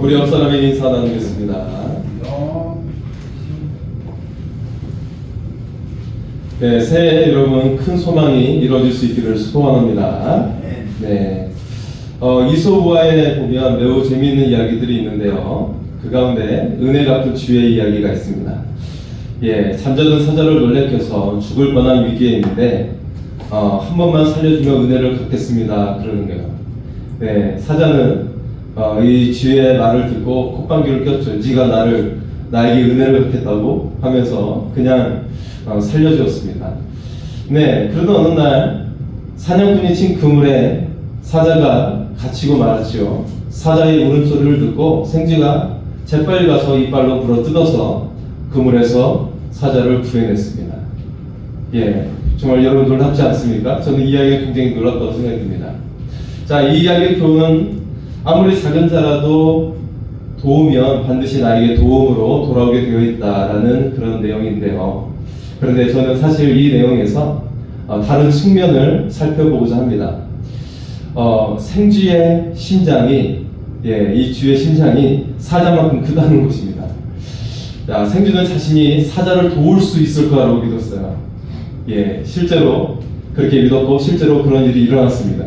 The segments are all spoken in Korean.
우리 옆 사람에게 인사 나누겠습니다. 네, 새해 여러분 큰 소망이 이루어질 수 있기를 소원합니다. 네, 어, 이소부화에 보면 매우 재미있는 이야기들이 있는데요. 그 가운데 은혜 갚은 주의 이야기가 있습니다. 예, 잠자던 사자를 놀래켜서 죽을 뻔한 위기에 있는데 어, 한 번만 살려주면 은혜를 갚겠습니다. 그러는 거예요. 네, 사자는 어, 이 주의 말을 듣고 콧방귀를 꼈죠. 네가 나를 나에게 은혜를 갚겠다고 하면서 그냥 어, 살려주었습니다. 네, 그러던 어느 날 사냥꾼이 친 그물에 사자가 갇히고 말았지요. 사자의 울음소리를 듣고 생쥐가 재빨리 가서 이빨로 불어 뜯어서 그물에서 사자를 구해냈습니다. 예, 정말 여러분 놀랍지 않습니까? 저는 이 이야기가 굉장히 놀랍다고 생각이 듭니다. 자, 이 이야기의 교훈은 아무리 작은 자라도 도우면 반드시 나에게 도움으로 돌아오게 되어 있다라는 그런 내용인데요. 그런데 저는 사실 이 내용에서 어, 다른 측면을 살펴보고자 합니다. 어, 생쥐의 심장이 예, 이 쥐의 심장이 사자만큼 크다는 것입니다. 자, 생쥐는 자신이 사자를 도울 수 있을 거라고 믿었어요. 예, 실제로 그렇게 믿었고 실제로 그런 일이 일어났습니다.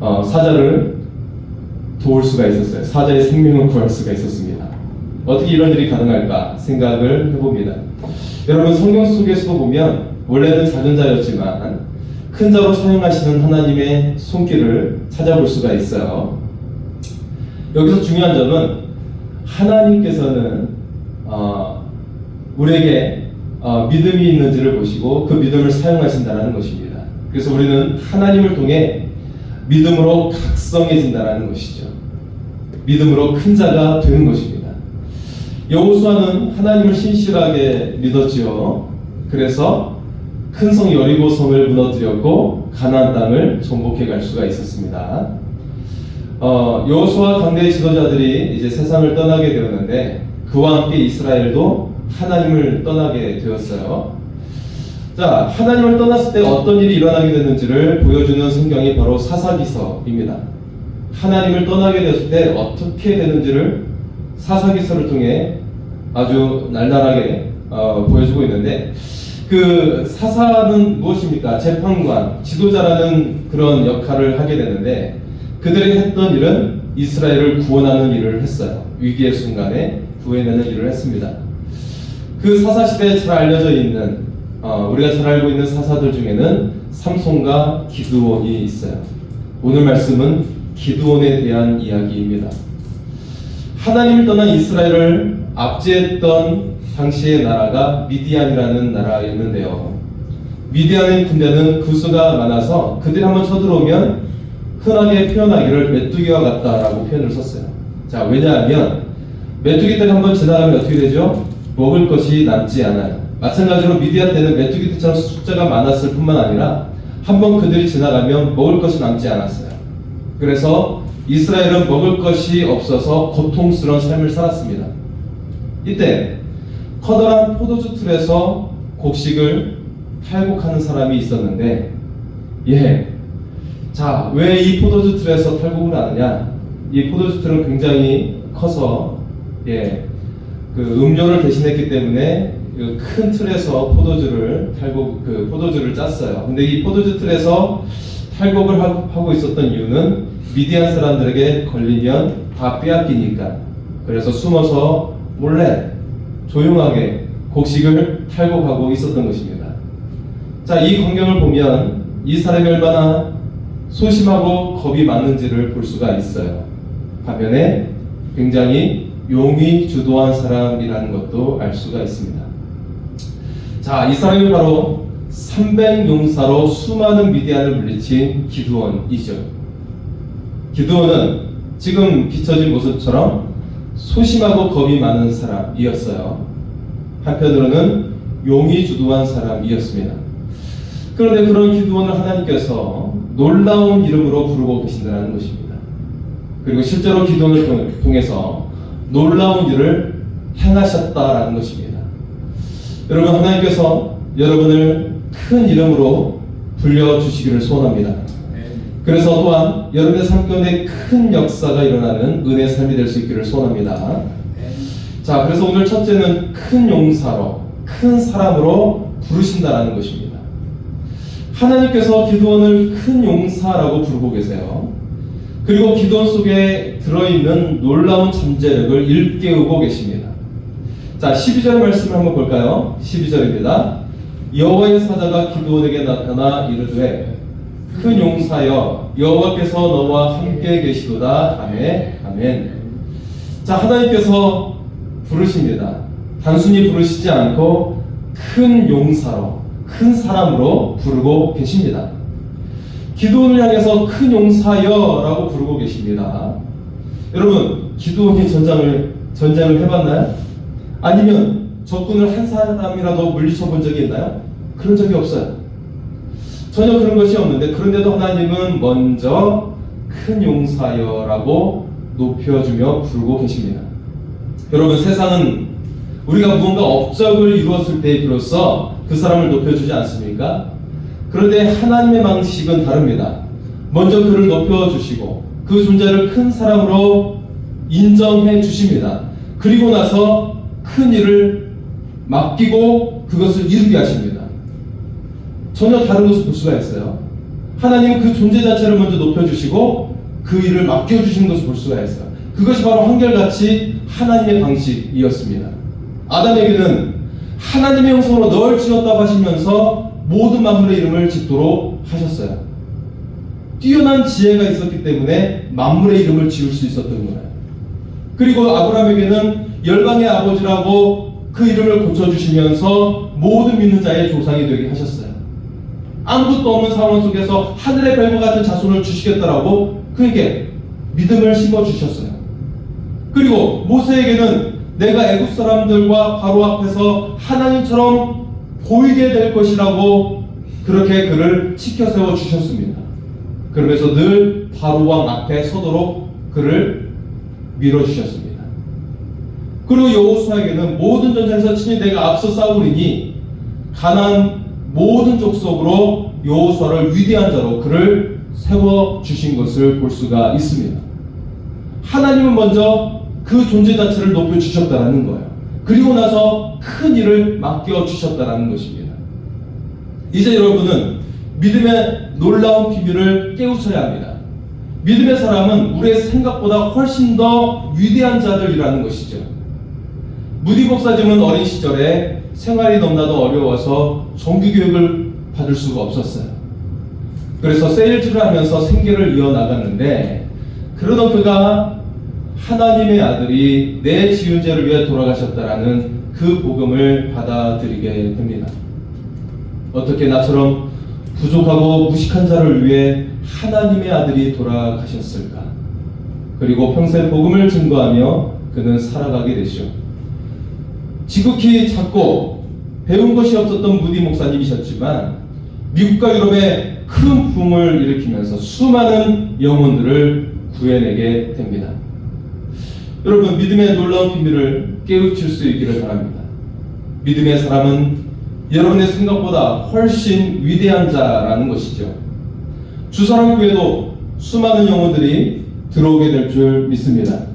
어, 사자를 도울 수가 있었어요. 사자의 생명을 구할 수가 있었습니다. 어떻게 이런 일이 가능할까 생각을 해봅니다. 여러분 성경 속에서도 보면 원래는 작은 자였지만 큰 자로 사용하시는 하나님의 손길을 찾아볼 수가 있어요. 여기서 중요한 점은 하나님께서는 어, 우리에게 어, 믿음이 있는지를 보시고 그 믿음을 사용하신다는 것입니다. 그래서 우리는 하나님을 통해 믿음으로 각성해진다는 것이죠. 믿음으로 큰 자가 되는 것입니다. 여호수아는 하나님을 신실하게 믿었지요. 그래서 큰 성 여리고 성을 무너뜨렸고 가나안 땅을 정복해 갈 수가 있었습니다. 어, 여호수아 당대 지도자들이 이제 세상을 떠나게 되었는데 그와 함께 이스라엘도 하나님을 떠나게 되었어요. 자, 하나님을 떠났을 때 어떤 일이 일어나게 되는지를 보여주는 성경이 바로 사사기서입니다. 하나님을 떠나게 됐을 때 어떻게 되는지를 사사기서를 통해 아주 날달하게 어, 보여주고 있는데 그 사사는 무엇입니까? 재판관, 지도자라는 그런 역할을 하게 되는데 그들이 했던 일은 이스라엘을 구원하는 일을 했어요. 위기의 순간에 구해내는 일을 했습니다. 그 사사 시대에 잘 알려져 있는 어, 우리가 잘 알고 있는 사사들 중에는 삼손과 기드온이 있어요. 오늘 말씀은 기드온에 대한 이야기입니다. 하나님을 떠난 이스라엘을 압제했던 당시의 나라가 미디안이라는 나라였는데요. 미디안의 군대는 구수가 많아서 그들이 한번 쳐들어오면 흔하게 표현하기를 메뚜기와 같다라고 표현을 썼어요. 자, 왜냐하면 메뚜기들 한번 지나가면 어떻게 되죠? 먹을 것이 남지 않아요. 마찬가지로 미디안 때는 메뚜기들처럼 숫자가 많았을 뿐만 아니라 한 번 그들이 지나가면 먹을 것이 남지 않았어요. 그래서 이스라엘은 먹을 것이 없어서 고통스러운 삶을 살았습니다. 이때 커다란 포도주 틀에서 곡식을 탈곡하는 사람이 있었는데, 예. 자, 왜 이 포도주 틀에서 탈곡을 하느냐? 이 포도주 틀은 굉장히 커서, 예. 그 음료를 대신했기 때문에 그 큰 틀에서 포도주를 탈곡, 그 포도주를 짰어요. 근데 이 포도주 틀에서 탈곡을 하- 하고 있었던 이유는 미디안 사람들에게 걸리면 다 빼앗기니까. 그래서 숨어서 몰래 조용하게 곡식을 탈곡하고 있었던 것입니다. 자, 이 광경을 보면 이 사람이 얼마나 소심하고 겁이 많은지를 볼 수가 있어요. 반면에 굉장히 용이 주도한 사람이라는 것도 알 수가 있습니다. 자, 이 사람이 바로 300용사로 수많은 미디안을 물리친 기드원이죠. 기드원은 지금 비춰진 모습처럼 소심하고 겁이 많은 사람이었어요. 한편으로는 용이 주도한 사람이었습니다. 그런데 그런 기드원을 하나님께서 놀라운 이름으로 부르고 계신다는 것입니다. 그리고 실제로 기도를 통- 통해서 놀라운 일을 행하셨다라는 것입니다. 여러분 하나님께서 여러분을 큰 이름으로 불려 주시기를 소원합니다. 그래서 또한 여러분의 삶 가운데 큰 역사가 일어나는 은혜의 삶이 될 수 있기를 소원합니다. 자, 그래서 오늘 첫째는 큰 용사로, 큰 사람으로 부르신다라는 것입니다. 하나님께서 기도원을 큰 용사라고 부르고 계세요. 그리고 기도원 속에 들어있는 놀라운 잠재력을 일깨우고 계십니다. 자, 12절의 말씀을 한번 볼까요? 12절입니다. 여호와의 사자가 기도원에게 나타나 이르되 큰 용사여 여호와께서 너와 함께 계시도다 아멘 아멘 자 하나님께서 부르십니다 단순히 부르시지 않고 큰 용사로 큰 사람으로 부르고 계십니다 기도원을 향해서 큰 용사여라고 부르고 계십니다 여러분 기도원이 전장을 전쟁을 해봤나요? 아니면 적군을 한 사람이라도 물리쳐 본 적이 있나요? 그런 적이 없어요 전혀 그런 것이 없는데 그런데도 하나님은 먼저 큰 용사여라고 높여주며 부르고 계십니다. 여러분 세상은 우리가 무언가 업적을 이루었을 때에 비로소 그 사람을 높여주지 않습니까? 그런데 하나님의 방식은 다릅니다. 먼저 그를 높여주시고 그 존재를 큰 사람으로 인정해 주십니다. 그리고 나서 큰 일을 맡기고 그것을 이루게 하십니다. 전혀 다른 것을 볼 수가 있어요. 하나님은 그 존재 자체를 먼저 높여주시고 그 일을 맡겨주시는 것을 볼 수가 있어요. 그것이 바로 한결같이 하나님의 방식이었습니다. 아담에게는 하나님의 형상으로 널 지었다고 하시면서 모든 만물의 이름을 짓도록 하셨어요. 뛰어난 지혜가 있었기 때문에 만물의 이름을 지을 수 있었던 거예요. 그리고 아브라함에게는 열방의 아버지라고 그 이름을 고쳐주시면서 모든 믿는 자의 조상이 되게 하셨어요. 아무것도 없는 상황 속에서 하늘의 별과 같은 자손을 주시겠다라고 그에게 믿음을 심어 주셨어요. 그리고 모세에게는 내가 애굽 사람들과 바로 앞에서 하나님처럼 보이게 될 것이라고 그렇게 그를 지켜 세워 주셨습니다. 그러면서 늘 바로 왕 앞에 서도록 그를 밀어 주셨습니다. 그리고 여호수아에게는 모든 전쟁에서 친히 내가 앞서 싸우리니 가난 모든 족속으로 여호수아를 위대한 자로 그를 세워 주신 것을 볼 수가 있습니다. 하나님은 먼저 그 존재 자체를 높여 주셨다라는 거예요. 그리고 나서 큰 일을 맡겨 주셨다라는 것입니다. 이제 여러분은 믿음의 놀라운 비밀을 깨우쳐야 합니다. 믿음의 사람은 우리의 생각보다 훨씬 더 위대한 자들이라는 것이죠. 무디 목사님은 어린 시절에 생활이 너무나도 어려워서 정규교육을 받을 수가 없었어요. 그래서 세일즈를 하면서 생계를 이어나갔는데 그러던 그가 하나님의 아들이 내 지은 죄를 위해 돌아가셨다라는 그 복음을 받아들이게 됩니다. 어떻게 나처럼 부족하고 무식한 자를 위해 하나님의 아들이 돌아가셨을까? 그리고 평생 복음을 증거하며 그는 살아가게 되죠. 지극히 작고 배운 것이 없었던 무디 목사님이셨지만 미국과 유럽에 큰 붐을 일으키면서 수많은 영혼들을 구해내게 됩니다. 여러분 믿음의 놀라운 비밀을 깨우칠 수 있기를 바랍니다. 믿음의 사람은 여러분의 생각보다 훨씬 위대한 자라는 것이죠. 주사람 교회도 수많은 영혼들이 들어오게 될 줄 믿습니다.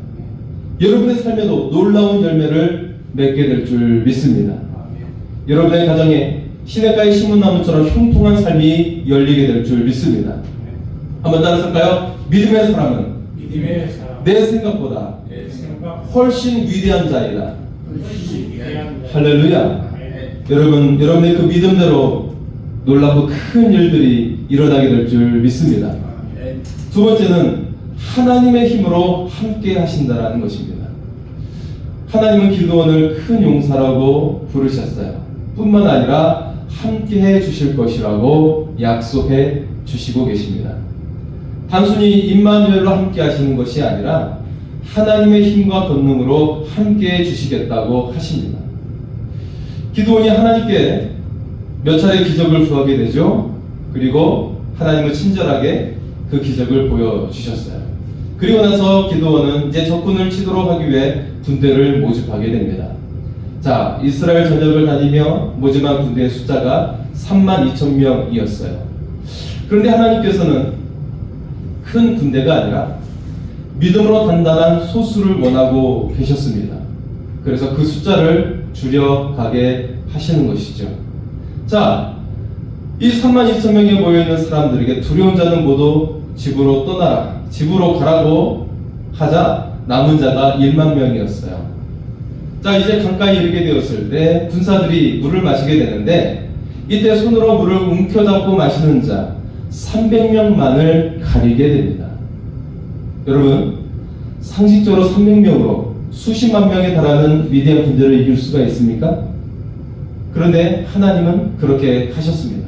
여러분의 삶에도 놀라운 열매를 맺게 될 줄 믿습니다. 여러분의 가정에 시냇가의 신문나무처럼 형통한 삶이 열리게 될 줄 믿습니다. 한번 따라서까요? 믿음의 사람은 믿음의 사람 내 생각보다 내 생각 훨씬 위대한 자이다. 훨씬 위대한 자. 할렐루야. 네. 여러분, 여러분의 그 믿음대로 놀랍고 큰 일들이 일어나게 될 줄 믿습니다. 네. 두 번째는 하나님의 힘으로 함께 하신다라는 것입니다. 하나님은 기도원을 큰 용사라고 부르셨어요. 뿐만 아니라 함께 해 주실 것이라고 약속해 주시고 계십니다. 단순히 임마누엘로 함께 하시는 것이 아니라 하나님의 힘과 권능으로 함께 해 주시겠다고 하십니다. 기도원이 하나님께 몇 차례 기적을 구하게 되죠. 그리고 하나님은 친절하게 그 기적을 보여주셨어요. 그리고 나서 기도원은 이제 적군을 치도록 하기 위해 군대를 모집하게 됩니다. 자, 이스라엘 전역을 다니며 모집한 군대의 숫자가 3만 2천 명이었어요. 그런데 하나님께서는 큰 군대가 아니라 믿음으로 단단한 소수를 원하고 계셨습니다. 그래서 그 숫자를 줄여가게 하시는 것이죠. 자, 이 3만 2천 명에 모여있는 사람들에게 두려운 자는 모두 집으로 떠나라. 집으로 가라고 하자 남은 자가 1만 명이었어요. 자, 이제 강가에 이르게 되었을 때 군사들이 물을 마시게 되는데 이때 손으로 물을 움켜잡고 마시는 자 300명만을 가리게 됩니다. 여러분, 상식적으로 300명으로 수십만 명에 달하는 위대한 군대를 이길 수가 있습니까? 그런데 하나님은 그렇게 하셨습니다.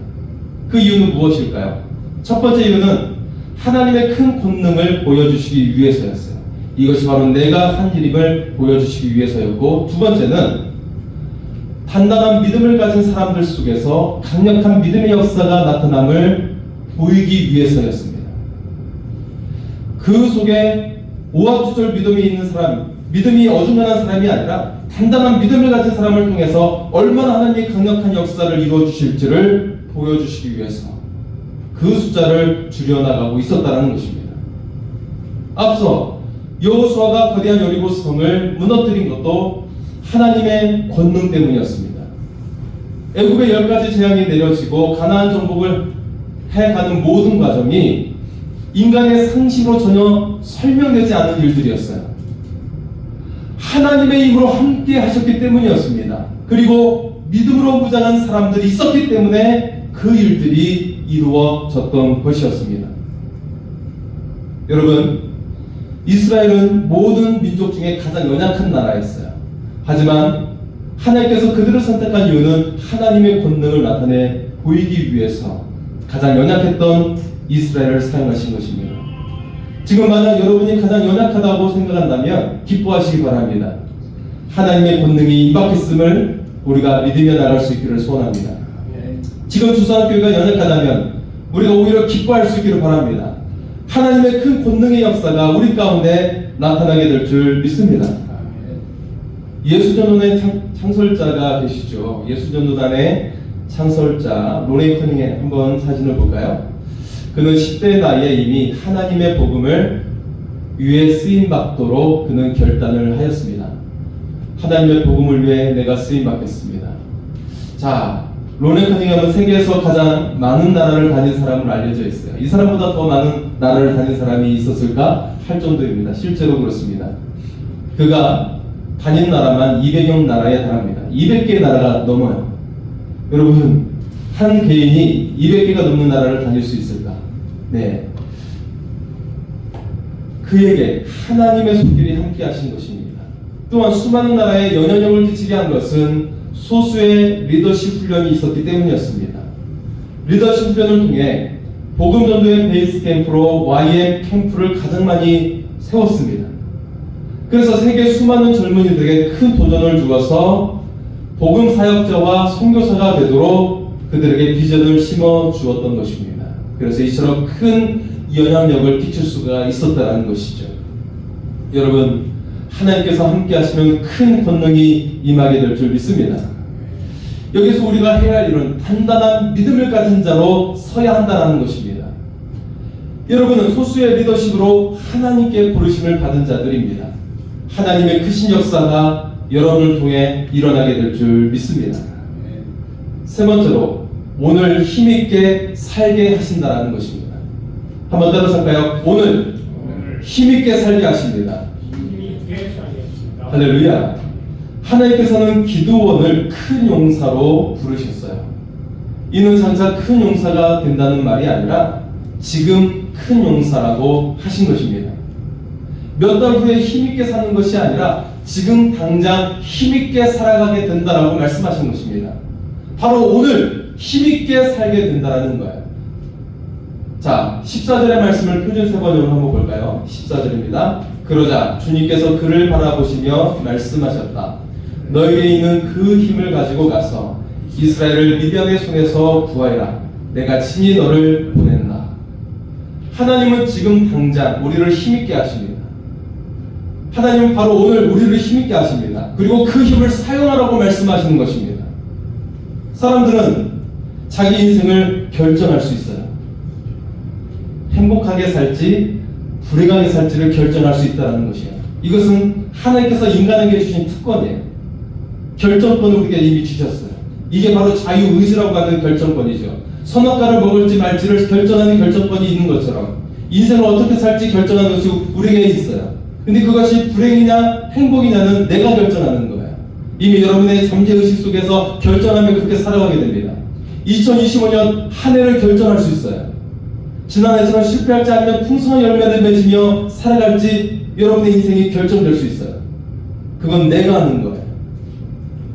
그 이유는 무엇일까요? 첫 번째 이유는 하나님의 큰 권능을 보여주시기 위해서였어요. 이것이 바로 내가 한 일임을 보여주시기 위해서였고, 두 번째는 단단한 믿음을 가진 사람들 속에서 강력한 믿음의 역사가 나타남을 보이기 위해서였습니다. 그 속에 오합주절 믿음이 있는 사람, 믿음이 어중간한 사람이 아니라 단단한 믿음을 가진 사람을 통해서 얼마나 하나님이 강력한 역사를 이루어 주실지를 보여주시기 위해서 그 숫자를 줄여나가고 있었다는 것입니다. 앞서 여호수아가 거대한 여리고 성을 무너뜨린 것도 하나님의 권능 때문이었습니다. 애굽의 열 가지 재앙이 내려지고 가나안 정복을 해가는 모든 과정이 인간의 상식으로 전혀 설명되지 않은 일들이었어요. 하나님의 힘으로 함께 하셨기 때문이었습니다. 그리고 믿음으로 무장한 사람들이 있었기 때문에 그 일들이 이루어졌던 것이었습니다. 여러분, 이스라엘은 모든 민족 중에 가장 연약한 나라였어요. 하지만 하나님께서 그들을 선택한 이유는 하나님의 권능을 나타내 보이기 위해서 가장 연약했던 이스라엘을 사용하신 것입니다. 지금 만약 여러분이 가장 연약하다고 생각한다면 기뻐하시기 바랍니다. 하나님의 권능이 임박했음을 우리가 믿으며 나갈 수 있기를 소원합니다. 지금 주사학교가 연약하다면 우리가 오히려 기뻐할 수 있기를 바랍니다. 하나님의 큰 권능의 역사가 우리 가운데 나타나게 될 줄 믿습니다. 예수전도단의 창, 창설자가 계시죠. 예수전도단의 창설자 로레이 커닝의 한번 사진을 볼까요? 그는 10대 나이에 이미 하나님의 복음을 위해 쓰임 받도록 그는 결단을 하였습니다. 하나님의 복음을 위해 내가 쓰임 받겠습니다. 자, 커닝ham은 세계에서 가장 많은 나라를 다닌 사람으로 알려져 있어요. 이 사람보다 더 많은 나라를 다닌 사람이 있었을까 할 정도입니다. 실제로 그렇습니다. 그가 다닌 나라만 200여 나라에 달합니다. 200개의 나라가 넘어요. 여러분, 한 개인이 200개가 넘는 나라를 다닐 수 있을까? 네. 그에게 하나님의 손길이 함께 하신 것입니다. 또한 수많은 나라에 연연형을 끼치게 한 것은 소수의 리더십 훈련이 있었기 때문이었습니다. 리더십 훈련을 통해 복음 전도의 베이스 캠프로 YM 캠프를 가장 많이 세웠습니다. 그래서 세계 수많은 젊은이들에게 큰 도전을 주어서 복음 사역자와 선교사가 되도록 그들에게 비전을 심어 주었던 것입니다. 그래서 이처럼 큰 영향력을 끼칠 수가 있었다는 것이죠. 여러분, 하나님께서 함께 하시면 큰 권능이 임하게 될 줄 믿습니다. 여기서 우리가 해야 할 일은 단단한 믿음을 가진 자로 서야 한다는 것입니다. 여러분은 소수의 리더십으로 하나님께 부르심을 받은 자들입니다. 하나님의 크신 역사가 여러분을 통해 일어나게 될 줄 믿습니다. 세 번째로 오늘 힘있게 살게 하신다라는 것입니다. 한번 따라서 할까요? 오늘 힘있게 살게 하십니다. 할렐루야. 하나님께서는 기도원을 큰 용사로 부르셨어요. 이는 장차 큰 용사가 된다는 말이 아니라 지금 큰 용사라고 하신 것입니다. 몇 달 후에 힘있게 사는 것이 아니라 지금 당장 힘있게 살아가게 된다라고 말씀하신 것입니다. 바로 오늘 힘있게 살게 된다라는 거예요. 자, 14절의 말씀을 표준 세 번역으로 한번 볼까요? 14절입니다. 그러자 주님께서 그를 바라보시며 말씀하셨다. 너에게 있는 그 힘을 가지고 가서 이스라엘을 미디안의 손에서 구하여라. 내가 친히 너를 보낸다. 하나님은 지금 당장 우리를 힘있게 하십니다. 하나님은 바로 오늘 우리를 힘있게 하십니다. 그리고 그 힘을 사용하라고 말씀하시는 것입니다. 사람들은 자기 인생을 결정할 수 있어요. 행복하게 살지 불행하게 살지를 결정할 수 있다는 것이에요. 이것은 하나님께서 인간에게 주신 특권이에요. 결정권을 우리에게 이미 주셨어요. 이게 바로 자유의지라고 하는 결정권이죠. 선악과를 먹을지 말지를 결정하는 결정권이 있는 것처럼 인생을 어떻게 살지 결정하는 것이 우리에게 있어요. 근데 그것이 불행이냐 행복이냐는 내가 결정하는 거예요. 이미 여러분의 잠재의식 속에서 결정하면 그렇게 살아가게 됩니다. 2025년 한 해를 결정할 수 있어요. 지난해처럼 실패할지 아니면 풍성한 열매를 맺으며 살아갈지 여러분의 인생이 결정될 수 있어요. 그건 내가 하는 거예요.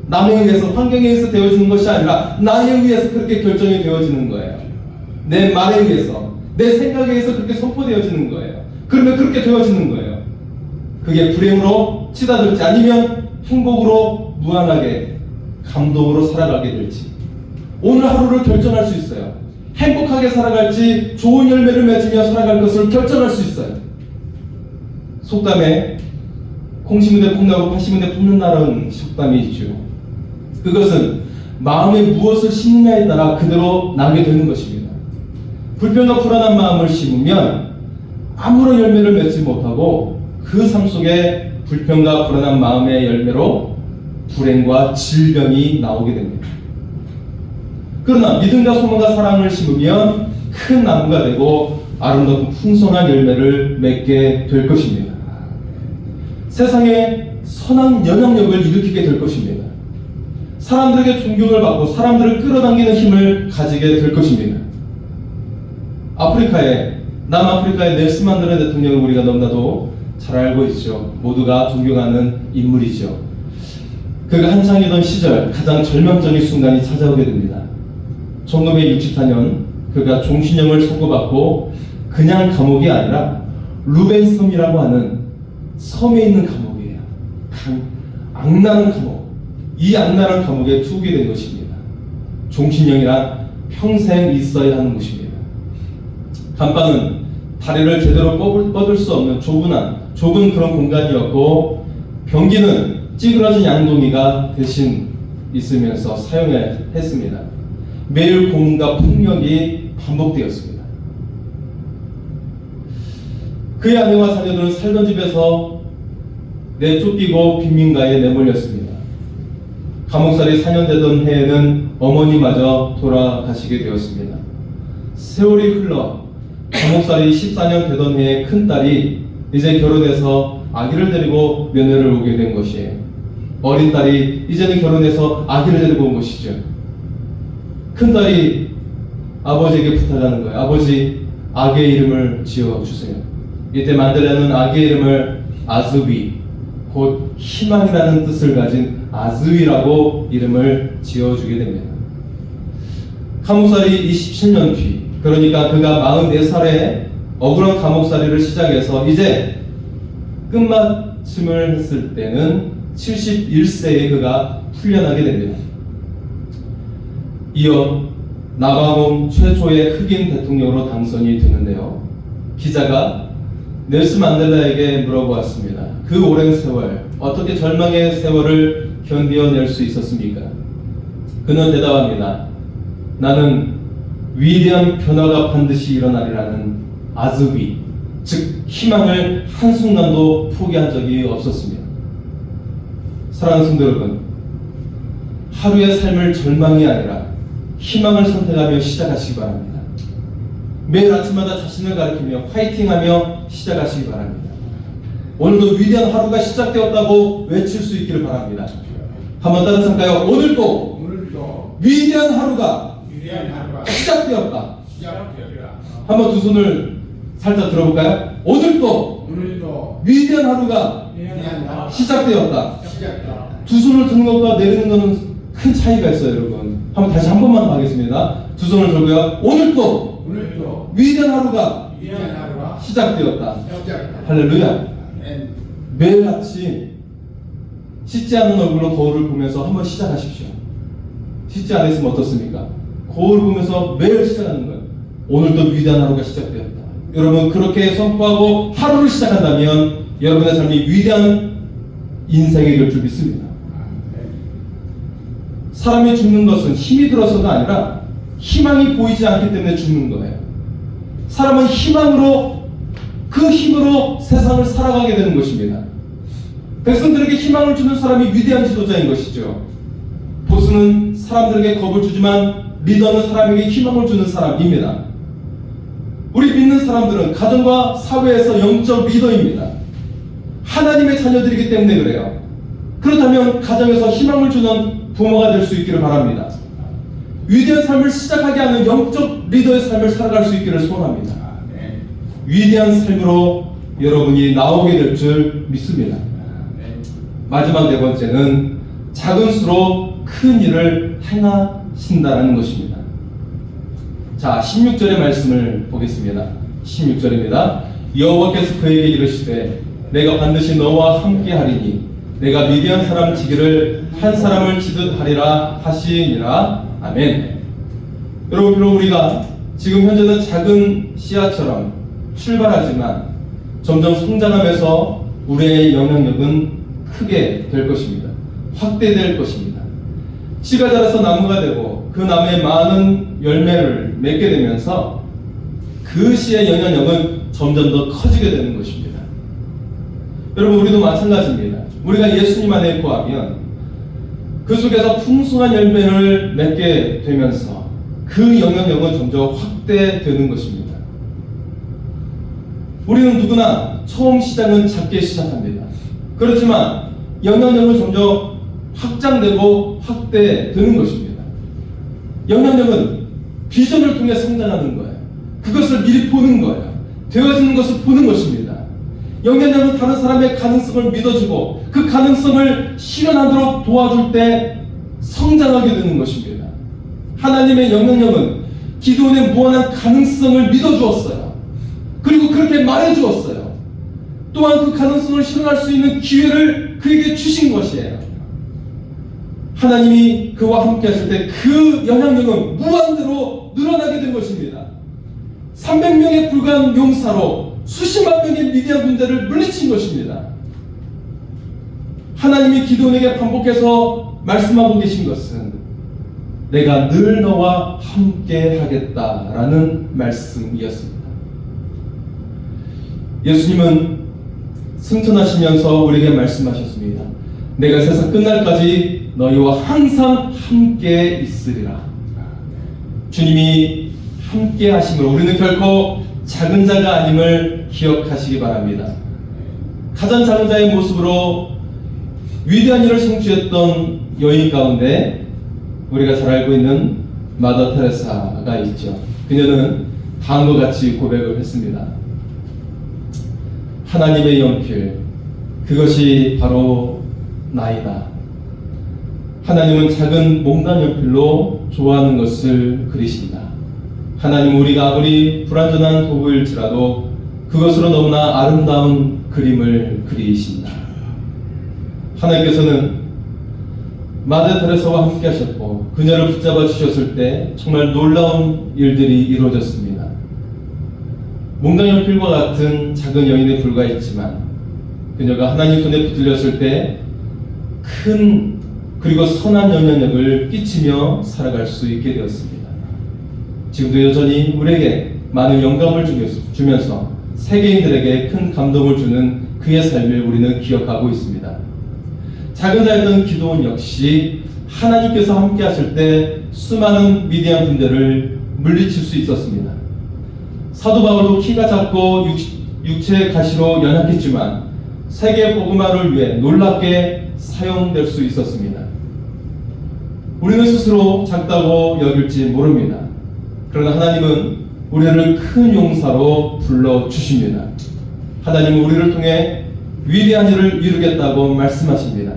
남에 의해서 환경에 의해서 되어지는 것이 아니라 나에 의해서 그렇게 결정이 되어지는 거예요. 내 말에 의해서 내 생각에 의해서 그렇게 선포되어지는 거예요. 그러면 그렇게 되어지는 거예요. 그게 불행으로 치닫을지 아니면 행복으로 무한하게 감동으로 살아가게 될지 오늘 하루를 결정할 수 있어요. 행복하게 살아갈지 좋은 열매를 맺으며 살아갈 것을 결정할 수 있어요. 속담에 콩나고 팥 심은 데 푸는다는 속담이 있죠. 그것은 마음에 무엇을 심느냐에 따라 그대로 나게 되는 것입니다. 불평과 불안한 마음을 심으면 아무런 열매를 맺지 못하고 그 삶 속에 불평과 불안한 마음의 열매로 불행과 질병이 나오게 됩니다. 그러나 믿음과 소망과 사랑을 심으면 큰 나무가 되고 아름답고 풍성한 열매를 맺게 될 것입니다. 세상에 선한 영향력을 일으키게 될 것입니다. 사람들에게 존경을 받고 사람들을 끌어당기는 힘을 가지게 될 것입니다. 아프리카에 남아프리카의 넬슨 만델라 대통령을 우리가 너무나도 잘 알고 있죠. 모두가 존경하는 인물이죠. 그가 한창이던 시절 가장 절망적인 순간이 찾아오게 됩니다. 1964년 그가 종신형을 선고받고 그냥 감옥이 아니라 루벤섬이라고 하는 섬에 있는 감옥이에요. 강, 악나는 감옥. 이 악나는 감옥에 투옥이 된 것입니다. 종신형이란 평생 있어야 하는 곳입니다. 감방은 다리를 제대로 뻗을, 뻗을 수 없는 좁은, 좁은 그런 공간이었고 변기는 찌그러진 양동이가 대신 있으면서 사용했습니다. 매일 고문과 폭력이 반복되었습니다. 그의 아내와 자녀들은 살던 집에서 내쫓기고 빈민가에 내몰렸습니다. 감옥살이 4년 되던 해에는 어머니마저 돌아가시게 되었습니다. 세월이 흘러 감옥살이 14년 되던 해에 큰 딸이 이제 결혼해서 아기를 데리고 면회를 오게 된 것이에요. 어린 딸이 이제는 결혼해서 아기를 데리고 온 것이죠. 큰 딸이 아버지에게 부탁하는 거예요. 아버지, 아기의 이름을 지어 주세요. 이때 만들라는 아기의 이름을 아즈위, 곧 희망이라는 뜻을 가진 아즈위라고 이름을 지어주게 됩니다. 감옥살이 27년 뒤, 그러니까 그가 44살에 억울한 감옥살이를 시작해서 이제 끝마침을 했을 때는 71세에 그가 풀려나게 됩니다. 이어 나바몬 최초의 흑인 대통령으로 당선이 되는데요. 기자가 넬슨 만델라에게 물어보았습니다. 그 오랜 세월, 어떻게 절망의 세월을 견뎌낼 수 있었습니까? 그는 대답합니다. 나는 위대한 변화가 반드시 일어나리라는 아즈비, 즉 희망을 한순간도 포기한 적이 없었습니다. 사랑하는 성도 여러분, 하루의 삶을 절망이 아니라 희망을 선택하며 시작하시기 바랍니다. 매일 아침마다 자신을 가리키며 파이팅하며 시작하시기 바랍니다. 오늘도 위대한 하루가 시작되었다고 외칠 수 있기를 바랍니다. 한번 따라서 할까요? 오늘도 오늘도 위대한 하루가 위대한 하루가 시작되었다. 시작되었다. 한번 두 손을 살짝 들어볼까요? 오늘도 오늘도 위대한 하루가 위대한 하루가 시작되었다. 시작되었다. 두 손을 드는 것과 내리는 것은 큰 차이가 있어요, 여러분. 한번 다시 한 번만 하겠습니다. 두 손을 들고요. 오늘도 오늘도 위대한 하루가 위대한 하루가 시작되었다. 할렐루야. 매일 아침 씻지 않은 얼굴로 거울을 보면서 한번 시작하십시오. 씻지 않았으면 어떻습니까? 거울 보면서 매일 시작하는 거예요. 오늘도 위대한 하루가 시작되었다. 여러분 그렇게 선포하고 하루를 시작한다면 여러분의 삶이 위대한 인생이 될 줄 믿습니다. 사람이 죽는 것은 힘이 들어서가 아니라 희망이 보이지 않기 때문에 죽는 거예요. 사람은 희망으로 그 힘으로 세상을 살아가게 되는 것입니다. 백성들에게 희망을 주는 사람이 위대한 지도자인 것이죠. 보스는 사람들에게 겁을 주지만 리더는 사람에게 희망을 주는 사람입니다. 우리 믿는 사람들은 가정과 사회에서 영적 리더입니다. 하나님의 자녀들이기 때문에 그래요. 그렇다면 가정에서 희망을 주는 부모가 될 수 있기를 바랍니다. 위대한 삶을 시작하게 하는 영적 리더의 삶을 살아갈 수 있기를 소원합니다. 위대한 삶으로 여러분이 나오게 될 줄 믿습니다. 마지막 네 번째는 작은 수로 큰 일을 행하신다는 것입니다. 자, 16절의 말씀을 보겠습니다. 16절입니다. 여호와께서 그에게 이르시되 내가 반드시 너와 함께 하리니 내가 미디안 사람 지기를 한 사람을 지듯 하리라 하시니라. 아멘. 여러분, 우리가 지금 현재는 작은 씨앗처럼 출발하지만 점점 성장하면서 우리의 영향력은 크게 될 것입니다. 확대될 것입니다. 씨가 자라서 나무가 되고 그 나무에 많은 열매를 맺게 되면서 그 씨의 영향력은 점점 더 커지게 되는 것입니다. 여러분 우리도 마찬가지입니다. 우리가 예수님 안에 거하면 그 속에서 풍성한 열매를 맺게 되면서 그 영향력은 점점 확대되는 것입니다. 우리는 누구나 처음 시작은 작게 시작합니다. 그렇지만 영향력은 점점 확장되고 확대되는 것입니다. 영향력은 비전을 통해 성장하는 거예요. 그것을 미리 보는 거예요. 되어지는 것을 보는 것입니다. 영향력은 다른 사람의 가능성을 믿어주고 그 가능성을 실현하도록 도와줄 때 성장하게 되는 것입니다. 하나님의 영향력은 기도원의 무한한 가능성을 믿어주었어요. 그리고 그렇게 말해 주었어요. 또한 그 가능성을 실현할 수 있는 기회를 그에게 주신 것이에요. 하나님이 그와 함께 하실 때 그 영향력은 무한대로 늘어나게 된 것입니다. 300명에 불과한 용사로 수십만 명의 미디안 군대를 물리친 것입니다. 하나님이 기도원에게 반복해서 말씀하고 계신 것은 내가 늘 너와 함께 하겠다라는 말씀이었습니다. 예수님은 승천하시면서 우리에게 말씀하셨습니다. 내가 세상 끝날까지 너희와 항상 함께 있으리라. 주님이 함께 하심을 우리는 결코 작은 자가 아님을 기억하시기 바랍니다. 가장 작은 자의 모습으로 위대한 일을 성취했던 여인 가운데 우리가 잘 알고 있는 마더 테레사가 있죠. 그녀는 다음과 같이 고백을 했습니다. 하나님의 연필, 그것이 바로 나이다. 하나님은 작은 몽단 연필로 좋아하는 것을 그리신다. 하나님 우리가 아무리 불완전한 도구일지라도 그것으로 너무나 아름다운 그림을 그리신다. 하나님께서는 마대 테레사와 함께 하셨고 그녀를 붙잡아 주셨을 때 정말 놀라운 일들이 이루어졌습니다. 몽당연필과 같은 작은 여인에 불과했지만 그녀가 하나님 손에 붙들렸을 때 큰 그리고 선한 영향력을 끼치며 살아갈 수 있게 되었습니다. 지금도 여전히 우리에게 많은 영감을 주면서, 세계인들에게 큰 감동을 주는 그의 삶을 우리는 기억하고 있습니다. 작은 자였던 기도원 역시 하나님께서 함께 하실 때 수많은 위대한 군대를 물리칠 수 있었습니다. 사도 바울도 키가 작고 육, 체의 가시로 연약했지만 세계 복음화를 위해 놀랍게 사용될 수 있었습니다. 우리는 스스로 작다고 여길지 모릅니다. 그러나 하나님은 우리를 큰 용사로 불러 주십니다. 하나님은 우리를 통해 위대한 일을 이루겠다고 말씀하십니다.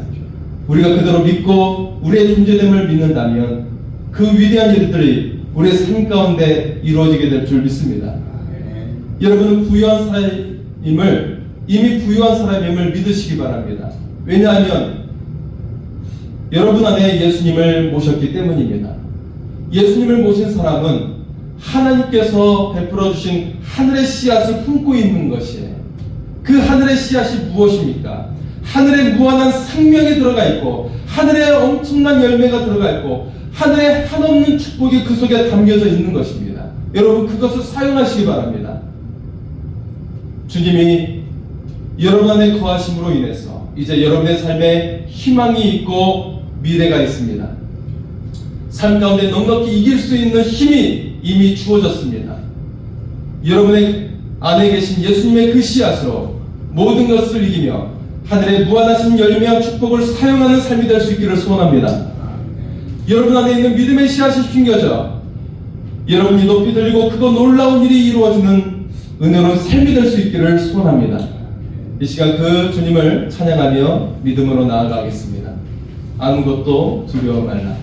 우리가 그대로 믿고 우리의 존재됨을 믿는다면 그 위대한 일들이 우리의 삶 가운데 이루어지게 될 줄 믿습니다. 여러분은 부유한 사람임을 이미 부유한 사람임을 믿으시기 바랍니다. 왜냐하면 여러분 안에 예수님을 모셨기 때문입니다. 예수님을 모신 사람은 하나님께서 베풀어 주신 하늘의 씨앗을 품고 있는 것이에요. 그 하늘의 씨앗이 무엇입니까? 하늘의 무한한 생명이 들어가 있고 하늘의 엄청난 열매가 들어가 있고 하늘의 한없는 축복이 그 속에 담겨져 있는 것입니다. 여러분 그것을 사용하시기 바랍니다. 주님이 여러분 안에 거하심으로 인해서 이제 여러분의 삶에 희망이 있고 미래가 있습니다. 삶 가운데 넉넉히 이길 수 있는 힘이 이미 주어졌습니다. 여러분의 안에 계신 예수님의 그 씨앗으로 모든 것을 이기며 하늘의 무한하신 열매와 축복을 사용하는 삶이 될 수 있기를 소원합니다. 여러분 안에 있는 믿음의 씨앗이 숨겨져 여러분이 높이 들리고 크고 놀라운 일이 이루어지는 은혜로운 삶이 될 수 있기를 소원합니다. 이 시간 그 주님을 찬양하며 믿음으로 나아가겠습니다. 아무것도 두려워 말라.